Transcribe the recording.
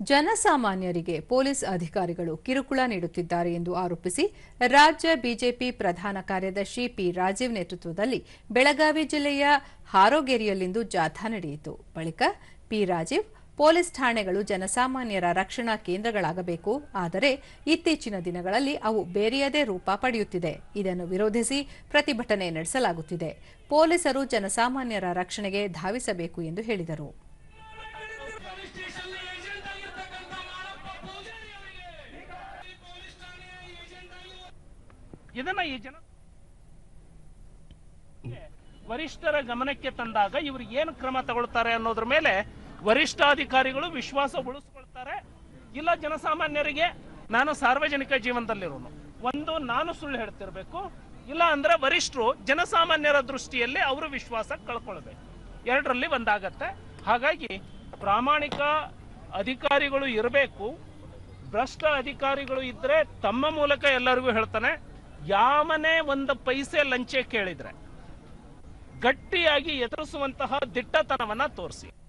ಜನಸಾಮಾನ್ಯರಿಗೆ ಪೊಲೀಸ್ ಅಧಿಕಾರಿಗಳು ಕಿರುಕುಳ ನೀಡುತ್ತಿದ್ದಾರೆ ಎಂದು ಆರೋಪಿಸಿ ರಾಜ್ಯ ಬಿಜೆಪಿ ಪ್ರಧಾನ ಕಾರ್ಯದರ್ಶಿ ಪಿ ರಾಜೀವ್ ನೇತೃತ್ವದಲ್ಲಿ ಬೆಳಗಾವಿ ಜಿಲ್ಲೆಯ ಹಾರೋಗೇರಿಯಲ್ಲಿಂದು ಜಾಥಾ ನಡೆಯಿತು. ಬಳಿಕ ಪಿ ರಾಜೀವ್, ಪೊಲೀಸ್ ಠಾಣೆಗಳು ಜನಸಾಮಾನ್ಯರ ರಕ್ಷಣಾ ಕೇಂದ್ರಗಳಾಗಬೇಕು, ಆದರೆ ಇತ್ತೀಚಿನ ದಿನಗಳಲ್ಲಿ ಅವು ಬೇರೆಯದೇ ರೂಪ ಪಡೆಯುತ್ತಿದೆ. ಇದನ್ನು ವಿರೋಧಿಸಿ ಪ್ರತಿಭಟನೆ ನಡೆಸಲಾಗುತ್ತಿದೆ. ಪೊಲೀಸರು ಜನಸಾಮಾನ್ಯರ ರಕ್ಷಣೆಗೆ ಧಾವಿಸಬೇಕು ಎಂದು ಹೇಳಿದರು. ಇದನ್ನ ಈ ಜನ ವರಿಷ್ಠರ ಗಮನಕ್ಕೆ ತಂದಾಗ ಇವರು ಏನು ಕ್ರಮ ತಗೊಳ್ತಾರೆ ಅನ್ನೋದ್ರ ಮೇಲೆ ವರಿಷ್ಠಾಧಿಕಾರಿಗಳು ವಿಶ್ವಾಸ ಉಳಿಸ್ಕೊಳ್ತಾರೆ. ಇಲ್ಲ ಜನಸಾಮಾನ್ಯರಿಗೆ ನಾನು ಸಾರ್ವಜನಿಕ ಜೀವನದಲ್ಲಿರೋನು. ಒಂದು, ನಾನು ಸುಳ್ಳು ಹೇಳ್ತಿರ್ಬೇಕು. ಇಲ್ಲ ಅಂದ್ರೆ ವರಿಷ್ಠರು ಜನಸಾಮಾನ್ಯರ ದೃಷ್ಟಿಯಲ್ಲಿ ಅವರು ವಿಶ್ವಾಸ ಕಳ್ಕೊಳ್ಬೇಕು. ಎರಡರಲ್ಲಿ ಒಂದಾಗತ್ತೆ. ಹಾಗಾಗಿ ಪ್ರಾಮಾಣಿಕ ಅಧಿಕಾರಿಗಳು ಇರಬೇಕು. ಭ್ರಷ್ಟ ಅಧಿಕಾರಿಗಳು ಇದ್ರೆ ತಮ್ಮ ಮೂಲಕ ಎಲ್ಲರಿಗೂ ಹೇಳ್ತಾನೆ. ಯಾವನೇ ಒಂದು ಪೈಸೆ ಲಂಚೆ ಕೇಳಿದ್ರೆ ಗಟ್ಟಿಯಾಗಿ ಎದುರಿಸುವಂತಹ ದಿಟ್ಟತನವನ್ನ ತೋರಿಸಿ.